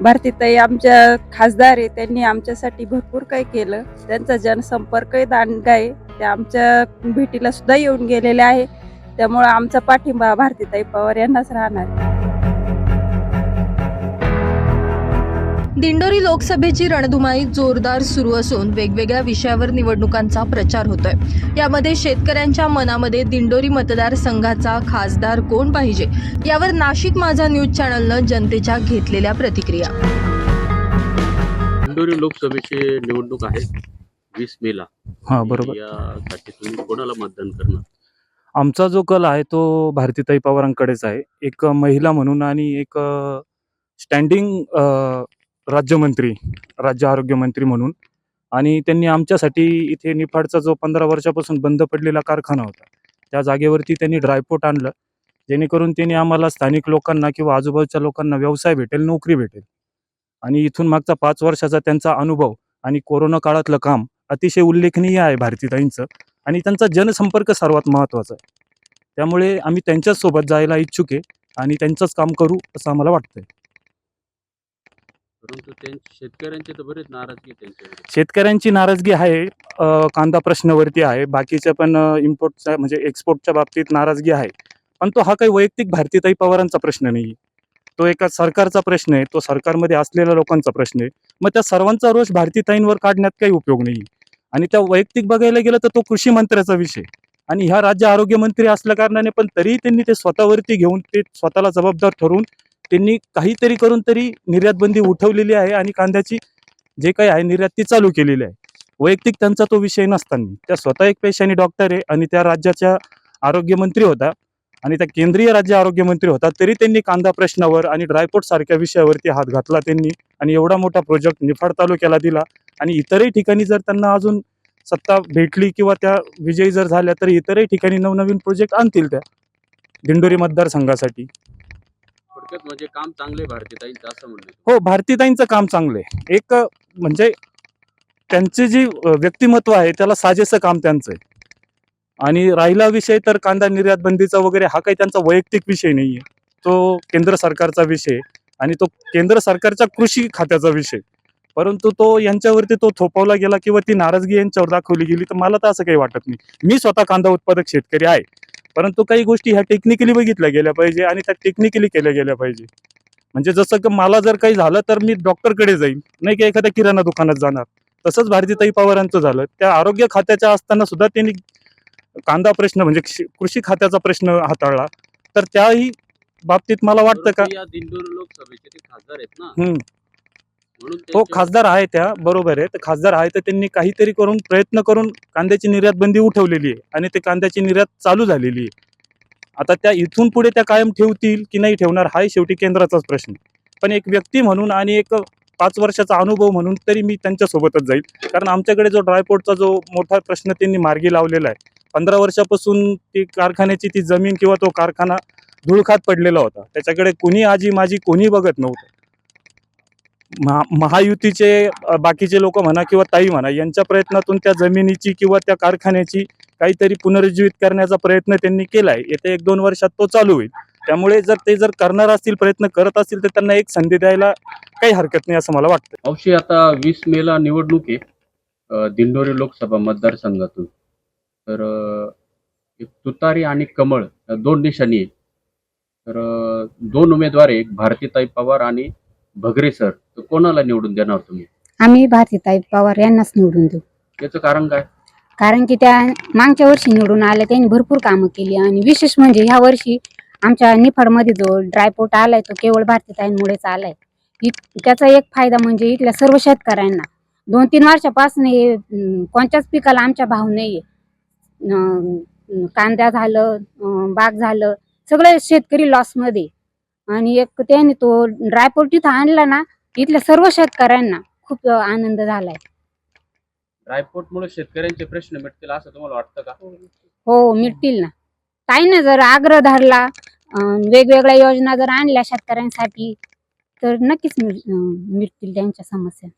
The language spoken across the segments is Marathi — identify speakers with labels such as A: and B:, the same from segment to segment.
A: भारतीताई आमच्या खासदार आहे त्यांनी आमच्यासाठी भरपूर काही केलं. त्यांचा जनसंपर्कही दांडगा आहे. ते आमच्या भेटीला सुद्धा येऊन गेलेले आहे. त्यामुळं आमचा पाठिंबा भारतीताई पवार यांनाच राहणार
B: दिंडोरी लोकसभेची रणधुमाळी जोरदार सुरू असून वेगवेगळ्या विषयावर निवडणुकांचा प्रचार होतोय. यामध्ये शेतकऱ्यांच्या मनामध्ये दिंडोरी मतदारसंघाचा खासदार कोण पाहिजे? यावर नाशिक माझा न्यूज चॅनलनं जनतेच्या घेतलेल्या प्रतिक्रिया.
C: इंदोरी लोकसभेची निवडणूक आहे वीस मेला.
D: हा बरोबर.
C: यासाठी तुम्ही कोणाला मतदान करणार?
D: आमचा जो कल आहे तो भारतीताई पवारांकडेच आहे. एक महिला म्हणून आणि एक स्टँडिंग राज्यमंत्री राज्य आरोग्यमंत्री म्हणून. आणि त्यांनी आमच्यासाठी इथे निफाडचा जो पंधरा वर्षापासून बंद पडलेला कारखाना होता त्या जागेवरती त्यांनी ड्रायपोर्ट आणलं. जेणेकरून त्यांनी आम्हाला स्थानिक लोकांना किंवा आजूबाजूच्या लोकांना व्यवसाय भेटेल नोकरी भेटेल. आणि इथून मागचा पाच वर्षाचा त्यांचा अनुभव आणि कोरोना काळातलं काम अतिशय उल्लेखनीय आहे भारतीताईंचं आणि त्यांचा जनसंपर्क सर्वात महत्त्वाचा आहे. त्यामुळे आम्ही त्यांच्याच सोबत जायला इच्छुक आहे आणि त्यांचंच काम करू असं आम्हाला वाटतंय.
C: परंतु शेतकऱ्यांचे तर बरेच नाराजगी आहे त्यांच्याकडे.
D: शेतकऱ्यांची नाराजगी आहे अ, कांदा प्रश्नावरती आहे बाकीच्या पण इम्पोर्टच्या म्हणजे एक्सपोर्टच्या बाबतीत नाराजगी आहे. पण तो हा काही वैयक्तिक भारतीताई पवारांचा प्रश्न नाही तो एका सरकारचा प्रश्न आहे तो सरकारमध्ये असलेल्या लोकांचा प्रश्न आहे. मग त्या सर्वांचा रोष भारतीताईंवर काढण्यात काही उपयोग नाही आणि त्या वैयक्तिक बघायला गेलं तर तो कृषी मंत्र्याचा विषय आणि ह्या राज्य आरोग्यमंत्री असल्या कारणाने पण तरी त्यांनी ते स्वतःवरती घेऊन ते स्वतःला जबाबदार ठरवून त्यांनी काहीतरी करून तरी निर्यात बंदी उठवलेली आहे आणि कांद्याची जे काही आहे निर्यात ती चालू केलेली आहे. वैयक्तिक त्यांचा तो विषय नसताना. त्या स्वतः एक पेशाने डॉक्टर आहे आणि त्या राज्याच्या आरोग्यमंत्री होता आणि त्या केंद्रीय राज्य आरोग्यमंत्री होता तरी त्यांनी कांदा प्रश्नावर आणि ड्रायपोर्ट सारख्या विषयावरती हात घातला त्यांनी आणि एवढा मोठा प्रोजेक्ट निफाड तालुक्याला दिला आणि इतरही ठिकाणी जर त्यांना अजून सत्ता भेटली किंवा त्या विजयी जर झाल्या तर इतरही ठिकाणी नवनवीन प्रोजेक्ट आणतील त्या दिंडोरी मतदारसंघासाठी.
C: थोडक्यात म्हणजे काम चांगले भारतीताईंचं असं म्हणणं
D: हो भारतीताईंचं काम चांगलं आहे एक म्हणजे त्यांचे जी व्यक्तिमत्व आहे त्याला साजेसं काम त्यांचं आहे. आणि राहिला विषय तर कांदा निर्यात बंदीचा वगैरे हा काही त्यांचा वैयक्तिक विषय नाही आहे तो केंद्र सरकारचा विषय आहे आणि तो केंद्र सरकारच्या कृषी खात्याचा विषय परंतु तो यांच्यावरती तो थोपवला गेला किंवा ती नाराजगी यांच्यावर दाखवली गेली तर मला तर असं काही वाटत नाही. मी स्वतः कांदा उत्पादक शेतकरी आहे. परंतु काही गोष्टी ह्या टेक्निकली बघितल्या गेल्या पाहिजे आणि त्या टेक्निकली केल्या गेल्या पाहिजे. म्हणजे जसं की मला जर काही झालं तर मी डॉक्टरकडे जाईल नाही की एखाद्या किराणा दुकानात जाणार. तसंच भारतीताई पवारांचं झालं. त्या आरोग्य खात्याच्या असताना सुद्धा त्यांनी कांदा प्रश्न म्हणजे कृषी खात्याचा प्रश्न हाताळला. तर त्याही बाबतीत मला वाटतं का
C: या दिंडोरी लोकसभेचे ते खासदार आहेत ना.
D: हो खासदार आहे त्या बरोबर आहे. तर खासदार आहे तर त्यांनी काहीतरी करून प्रयत्न करून कांद्याची निर्यात बंदी उठवलेली आहे आणि ते कांद्याची निर्यात चालू झालेली आहे. आता त्या इथून पुढे त्या कायम ठेवतील की नाही ठेवणार हाही शेवटी केंद्राचाच प्रश्न पण एक व्यक्ती म्हणून आणि एक पाच वर्षाचा अनुभव म्हणून तरी मी त्यांच्यासोबतच जाईल. कारण आमच्याकडे जो ड्रायपोर्टचा जो मोठा प्रश्न त्यांनी मार्गी लावलेला आहे पंधरा वर्षापासून ती कारखान्याची ती जमीन किंवा तो कारखाना धुळखात पडलेला होता. त्याच्याकडे कुणी आजी माझी कोणी बघत नव्हतं. महा महायुतीचे बाकीचे लोक म्हणा किंवा ताई म्हणा यांच्या प्रयत्नातून त्या जमिनीची किंवा त्या कारखान्याची काहीतरी पुनरुज्जीवित करण्याचा प्रयत्न त्यांनी केला आहे येत्या एक दोन वर्षात तो चालू होईल. त्यामुळे जर ते जर करणार असतील प्रयत्न करत असतील तर त्यांना एक संधी द्यायला काही हरकत नाही असं मला वाटतं
C: मावशी आता वीस मेला निवडणूक आहे दिंडोरी लोकसभा मतदारसंघातून. तर एक तुतारी आणि कमळ दोन निशाणी आहे. तर दोन उमेदवार आहे एक भारतीताई पवार आणि भगरे सर तर कोणाला निवडून देणार तुम्ही?
E: आम्ही भारतीताई पवार यांनाच निवडून देऊ.
C: याचं कारण काय?
E: कारण की त्या मागच्या वर्षी निवडून आल्या त्यांनी भरपूर कामं केली आणि विशेष म्हणजे ह्या वर्षी आमच्या निफाडमध्ये जो ड्रायपोर्ट आलाय तो केवळ भारतीताईंमुळेच आलाय. इत- त्याचा एक फायदा म्हणजे इथल्या सर्व शेतकऱ्यांना दोन तीन वर्षापासून हे अं, कोणत्याच पिकाला आमच्या भाव नाहीये. अं, कांदा झालं अं, बाग झालं सगळे शेतकरी लॉसमध्ये आणि एक त्याने तो ड्रायपोर्ट तिथं आणला ना इथल्या सर्व शेतकऱ्यांना खूप आनंद झालाय.
C: ड्रायपोर्टमुळे शेतकऱ्यांचे प्रश्न मिटतील असं तुम्हाला वाटतं का?
E: हो मिळतील ना. ताईनं जर आग्रह धरला अं, वेगवेगळ्या योजना जर आणल्या शेतकऱ्यांसाठी तर नक्कीच मिळ- अं, मिटतील त्यांच्या समस्या.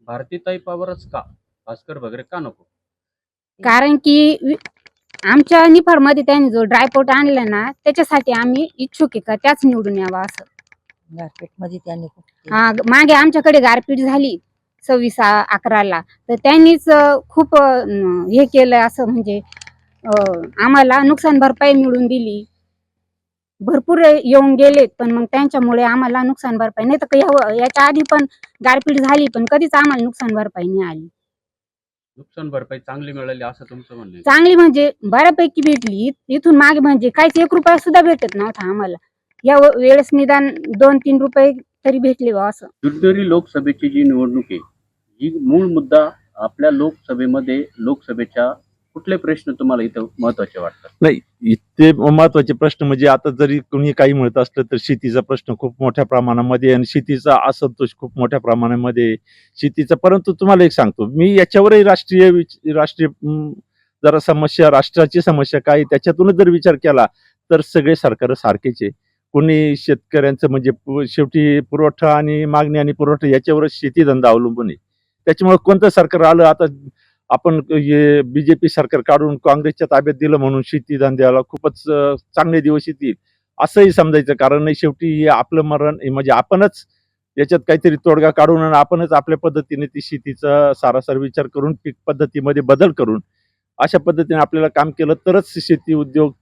C: भारतीताई पवारच का? भास्कर भगरे का नको?
E: कारण की वि- आमच्या निफाडमध्ये त्यांनी जो ड्रायपोर्ट आणला ना त्याच्यासाठी आम्ही इच्छुक आहे का त्याच निवडून यावा असं.
F: गारपीटमध्ये त्यांनी खूप केलं.
E: हा, मागे आमच्याकडे गारपीट झाली सव्वीस आ- अकराला. तर त्यांनीच अं, खूप अं, हे केलं असं म्हणजे अं, आम्हाला नुकसान भरपाई मिळून दिली. भरपूर येऊन गेलेत पण मग त्यांच्यामुळे आम्हाला नुकसान भरपाई नाही तर ह्या- याच्या आधी पण गारपीट झाली पण कधीच आम्हाला नुकसान भरपाई नाही आली.
C: नुकसान भरपाई चांगली मिळाली असं तुमचं म्हणणं आहे.
E: चांगली म्हणजे बऱ्यापैकी भेटली. इत- इथून मागे म्हणजे काहीच एक रुपया सुद्धा भेटत नव्हता आम्हाला. या व- वेळेस निदान दोन तीन रुपये तरी भेटले बा असं.
C: जुन्नरी लोकसभेची जी निवडणूक आहे ही मूळ मुद्दा आपल्या लोकसभेमध्ये लोकसभेच्या कुठले प्रश्न तुम्हाला इथं महत्त्वाचे वाटतात?
G: नाही इथे महत्त्वाचे प्रश्न म्हणजे आता जरी कोणी काही म्हणत असलं तर शेतीचा प्रश्न खूप मोठ्या प्रमाणामध्ये आणि शेतीचा असंतोष खूप मोठ्या प्रमाणामध्ये शेतीचा. परंतु तुम्हाला एक सांगतो मी याच्यावरही राष्ट्रीय राष्ट्रीय जरा समस्या राष्ट्राची समस्या काय त्याच्यातूनच जर विचार केला तर सगळे सरकार सारखेच आहे. कोणी शेतकऱ्यांचं म्हणजे शेवटी पुरवठा आणि मागणी आणि पुरवठा याच्यावरच शेती धंदा अवलंबून आहे. त्याच्यामुळे कोणतं सरकार आलं आता आपण हे पी सरकार काढून काँग्रेसच्या ताब्यात दिलं म्हणून शेती धंद्याला खूपच चांगले दिवस येतील असंही समजायचं कारण नाही शेवटी हे आपलं मरण म्हणजे आपणच याच्यात काहीतरी तोडगा काढून आणि आपणच आपल्या पद्धतीने ती शेतीचा सारासार विचार करून पीक पद्धतीमध्ये बदल करून अशा पद्धतीने आपल्याला काम केलं तरच शेती उद्योग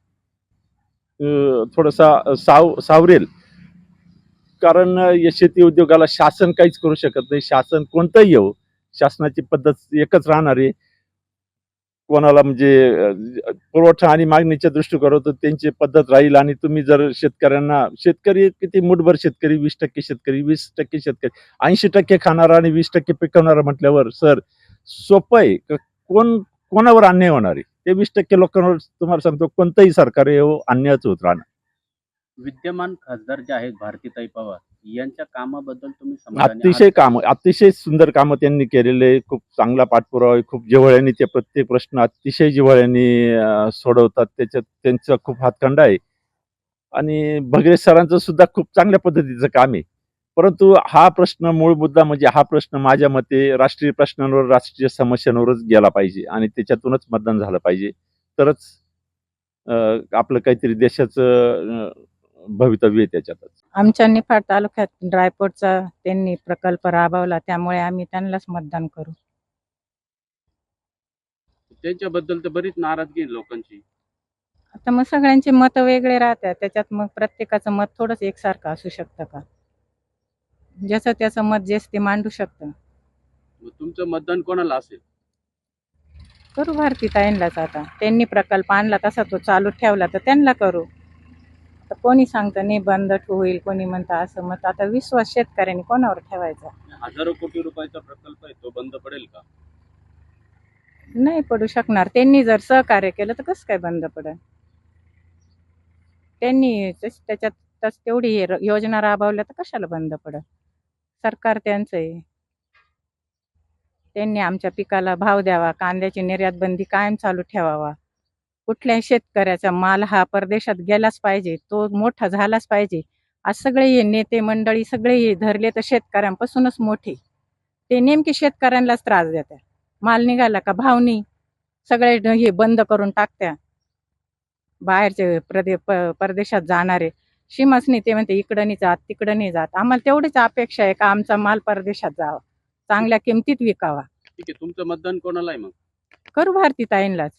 G: थोडासा साव सावरेल. कारण या शेती उद्योगाला शासन काहीच करू शकत नाही. शासन कोणतंही येऊ शासनाची पद्धत एकच राहणार आहे. कोणाला म्हणजे पुरवठा आणि मागणीच्या दृष्टिकोनातून त्यांची पद्धत राहील आणि तुम्ही जर शेतकऱ्यांना शेतकरी किती मुठभर शेतकरी वीस टक्के शेतकरी वीस टक्के शेतकरी ऐंशी टक्के खाणारा आणि वीस टक्के पिकवणारा म्हटल्यावर सर सोपं आहे. कोण कोणावर अन्याय होणार आहे? ते वीस टक्के लोकांवर तुम्हाला सांगतो कोणतंही सरकार येऊ हो अन्यायच होत राहणार.
C: विद्यमान खासदार जे आहेत भारतीताई पवार यांच्या कामाबद्दल तुम्ही समाधानी
G: अतिशय काम अतिशय सुंदर कामं त्यांनी केलेले खूप चांगला पाठपुरावा खूप जिव्हाळ्याने ते प्रत्येक प्रश्न अतिशय जिव्हाळ्याने सोडवतात. त्याच्यात त्यांचा खूप हातखंडा आहे. आणि भगरे सरांचं सुद्धा खूप चांगल्या पद्धतीचं काम आहे. परंतु हा प्रश्न मूळ मुद्दा म्हणजे हा प्रश्न माझ्या मते राष्ट्रीय प्रश्नांवर राष्ट्रीय समस्यांवरच गेला पाहिजे आणि त्याच्यातूनच मतदान झालं पाहिजे. तरच आपलं काहीतरी देशाचं भवितव्य आहे त्याच्यातच.
H: आमच्या निफाड तालुक्यात ड्रायपोर्टचा त्यांनी प्रकल्प राबवला त्यामुळे आम्ही त्यांनाच मतदान करू.
C: त्यांच्याबद्दल तर बरीच नाराजगी आहे लोकांची.
H: आता मग सगळ्यांचे मत वेगळे राहतात त्याच्यात मग प्रत्येकाचं मत थोडंच एकसारखं असू शकतं का? ज्याचं त्याचं मत जेच ते मांडू शकतं.
C: मग तुमचं मतदान कोणाला असेल?
H: करू भारती ताईंलाच आता. त्यांनी प्रकल्प आणला तसा तो चालू ठेवला तर त्यांना करू. आता कोणी सांगतं नाही बंद होईल कोणी म्हणतं असं. मत आता विश्वास शेतकऱ्यांनी कोणावर ठेवायचा?
C: हजारो कोटी रुपयाचा प्रकल्प आहे तो बंद पडेल का?
H: नाही पडू शकणार. त्यांनी जर सहकार्य केलं तर कसं काय बंद पडेल? त्यांनी तस- त्याच्यात तस तेवढी हे र- योजना राबवल्या तर कशाला बंद पडेल? सरकार त्यांचं आहे. त्यांनी आमच्या पिकाला भाव द्यावा कांद्याची निर्यात बंदी कायम चालू ठेवावा. कुठल्याही शेतकऱ्याचा माल हा परदेशात गेलाच पाहिजे तो मोठा झालाच पाहिजे. आज सगळे हे नेते मंडळी सगळे हे धरले तर शेतकऱ्यांपासूनच मोठे. ते नेमके शेतकऱ्यांनाच त्रास देतात. माल निघाला का भाव नाही सगळे हे बंद करून टाकत्या. बाहेरचे प्रदे प- परदेशात जाणारे. सीमाच नाही ते म्हणते इकडं नाही जात तिकडं नाही जात. आम्हाला तेवढीच अपेक्षा आहे का आमचा माल परदेशात जावा? चांगल्या किमतीत विकावा.
C: ठीक आहे तुमचं मतदान कोणाला आहे मग?
H: करू भारती ताईंलाच.